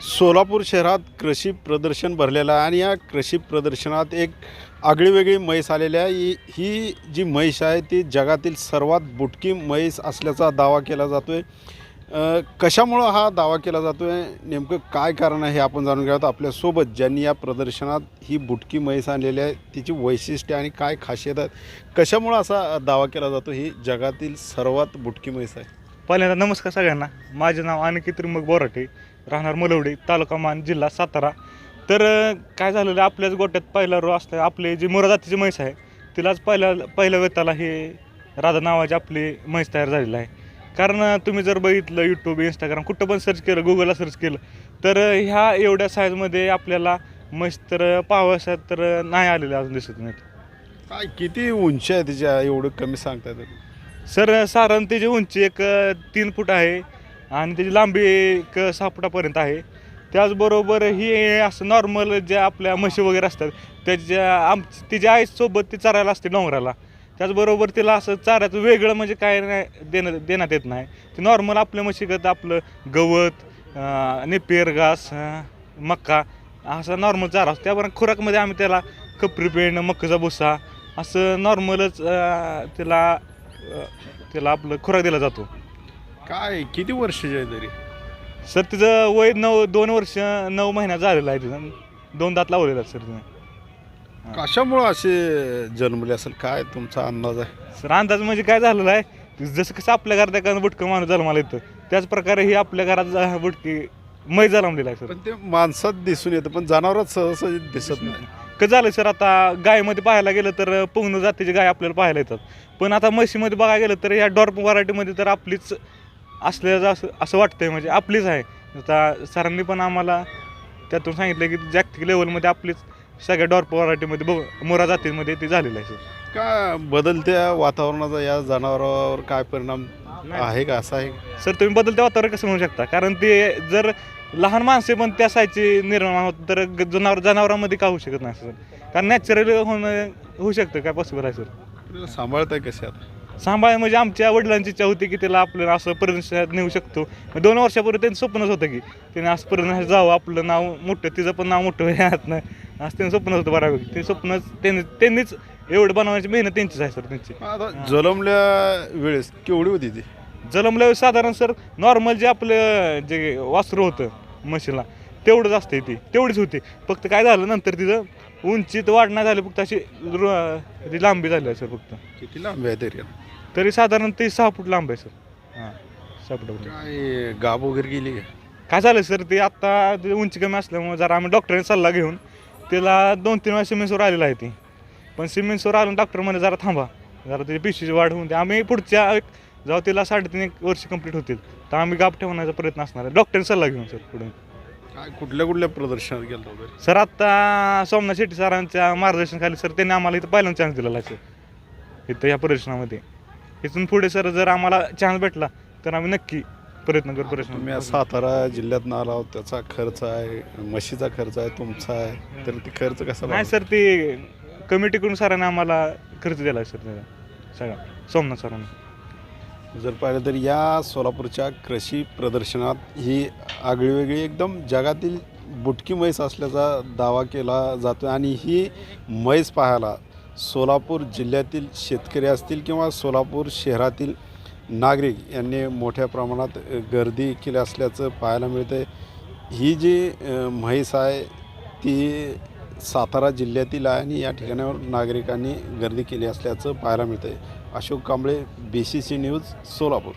सोलापूर शहरात कृषी प्रदर्शन भरलेलं आहे आणि या कृषी प्रदर्शनात एक आगळीवेगळी म्हैस आलेली आहे. ही ही जी म्हैस आहे ती जगातील सर्वात बुटकी म्हैस असल्याचा दावा केला जातो आहे कशामुळं हा दावा केला जातो आहे नेमकं काय कारण आहे हे आपण जाणून घ्यावं आपल्यासोबत ज्यांनी या प्रदर्शनात ही बुटकी म्हैस आणलेली आहे तिची वैशिष्ट्ये आणि काय खासियत आहेत कशामुळं असा दावा केला जातो? ही जगातील सर्वात बुटकी म्हैस आहे. पहिल्यांदा नमस्कार सगळ्यांना. माझे नाव अनिकेत त्रिमक बोराटे. राहणार मलवडी तालुका मान जिल्हा सातारा. तर काय झालेलं आहे, आपल्याच गोट्यात पहिला रो असतं आपले जी मोरा जातीची म्हैस आहे तिलाच पहिल्या पहिल्या वेताला हे राधा नावाची आपली म्हैस तयार झालेली आहे. कारण तुम्ही जर बघितलं यूट्यूब इंस्टाग्राम कुठं पण सर्च केलं गुगलला सर्च केलं तर ह्या एवढ्या साईजमध्ये आपल्याला म्हैस तर अं, पाहाव्यासात तर नाही आलेल्या अजून दिसत नाहीत. काय किती उंची आहे तिच्या? एवढं कमी सांगता येतं सर साधारण त्याची उंची एक तीन फूट आहे. आणि त्याची लांबी एक सहा फुटापर्यंत आहे. त्याचबरोबर ही असं नॉर्मल ज्या आपल्या म्हशी वगैरे असतात त्याच्या आम तिच्या आईसोबत ती चरायला असते डोंगराला. त्याचबरोबर तिला असं चाऱ्याचं वेगळं म्हणजे काय नाही देणं देण्यात येत नाही. ते नॉर्मल आपल्या म्हशीगत आपलं गवत अ, घास मक्का असा नॉर्मल चारा असतो. त्याबरोबर खुराकमध्ये आम्ही त्याला कपरी पेंड मक्काचा भुसा असं नॉर्मलच त्याला तिला त्याला आपलं खुराक दिला जातो. काय किती वर्षाची आहे तरी? सर तिचं वय नऊ दोन वर्ष नऊ महिन्यात झालेलं आहे तिथं दोन दात लावलेला सर तिने. कशामुळं असे जन्मले असेल? काय तुमचा अंदाज आहे? सर अंदाज म्हणजे काय झालेलं आहे? जसं कसं आपल्या घरात एखादं बुटकं माणूस जन्माला येतं त्याच प्रकारे ही आपल्या घरात जा- बुटकी मै जन्मलेला आहे सर. पण ते माणसात दिसून येतं पण जनावरात सहसा दिसत नाही. कसं झालं सर आता गायमध्ये पाहायला गेलं तर पुंगण जातीची गाय आपल्याला पाहायला येतात. पण आता म्हशीमध्ये बघायला गेलं तर या डॉर्प व्हरायटीमध्ये तर आपलीच असल्याचं असं असं वाटतंय म्हणजे आपलीच आहे. आता सरांनी पण आम्हाला त्यातून सांगितलं की जागतिक लेवलमध्ये आपलीच सगळ्या डॉर्प व्हरायटीमध्ये बघ मोरा जातीमध्ये ती झालेलं आहे सर. का बदलत्या वातावरणाचा या जनावरावर काय परिणाम आहे का? असा आहे सर तुम्ही बदलत्या वातावरण कसं म्हणू शकता? कारण ते जर लहान माणसे पण त्या साईजची निर्माण होत तर ग- जनावर जनावरांमध्ये का होऊ शकत नाही सर? कारण नॅचरली होणं होऊ शकतं काय पॉसिबल आहे सर? सांभाळताय कसे आता? सांभाळ म्हणजे आमच्या वडिलांची इच्छा होती की त्याला आपल्याला असं प्रदर्शनात नेऊ शकतो. दोन वर्षापूर्वी त्यांचं स्वप्नच होतं की त्याने असं प्रदर्शनात जावं आपलं नाव मोठं तिचं पण नाव मोठं यात नाही असं त्यांचं स्वप्न होतं बऱ्यापैकी ते स्वप्नच त्यांनी त्यांनीच एवढं बनवण्याची मेहनत त्यांचीच आहे सर त्यांची. जलमल्या वेळेस केवढी होती ती? जलमल्यावर साधारण सर नॉर्मल जे आपलं जे वासरू होतं म्हशीला तेवढंच असते ती. तेवढीच होती. फक्त काय झालं नंतर तिचं उंचीत वाढ नाही झाली फक्त अशी रु- ती लांबी झाली आहे सर फक्त. किती लांब आहे तरी? तरी साधारण ती सहा फूट लांब आहे सर. हां सहा काय गाब वगैरे गेली का? काय झालं सर ते आत्ता ते उंची कमी असल्यामुळे जरा आम्ही डॉक्टरांनी सल्ला घेऊन तिला दोन तीन वेळा सिमेंटवर आलेला आहे ती. पण सिमेंटवर आलो डॉक्टर म्हणे जरा थांबा. जरा त्याची पिशीची वाढ होऊन दे. आम्ही पुढच्या एक जेव्हा तिला साडेतीन एक वर्ष कंप्लीट होतील. तर आम्ही गाप ठेवण्याचा प्रयत्न असणार आहे. डॉक्टरांनी सल्ला घेऊन सर पुढे. काय कुठल्या कुठल्या प्रदर्शनात गेलो सर आत्ता सोमनाथ शेट्टी सरांच्या मार्गदर्शनाखाली सर त्यांनी आम्हाला इथं पहिल्यांदा चान्स दिलेला आहे सर. इथं या प्रदर्शनामध्ये. इथून पुढे सर जर आम्हाला चान्स भेटला तर आम्ही नक्की प्रयत्न करू तुम्ही प्रदर्शन आज सातारा जिल्ह्यात आला आहोत त्याचा खर्च आहे म्हशीचा खर्च आहे तुमचा आहे तर ते खर्च कसा नाही सर ते कमिटीकडून सरांनी आम्हाला खर्च दिला सर त्याचा सगळा. सोमनाथ सरांनी. जर पाहिलं तर या सोलापूरच्या कृषी प्रदर्शनात ही आगळीवेगळी एकदम जगातील बुटकी म्हैस असल्याचा दावा केला जातो आणि ही म्हैस पाहायला सोलापूर जिल्ह्यातील शेतकरी असतील किंवा सोलापूर शहरातील नागरिक यांनी मोठ्या प्रमाणात गर्दी केली असल्याचं पाहायला मिळतं ही जी म्हैस आहे ती सातारा जिल्ह्यातील आहे आणि या ठिकाणावर नागरिकांनी गर्दी केली असल्याचं पाहायला मिळतं आहे Ashok Kamble B C C news Solapur.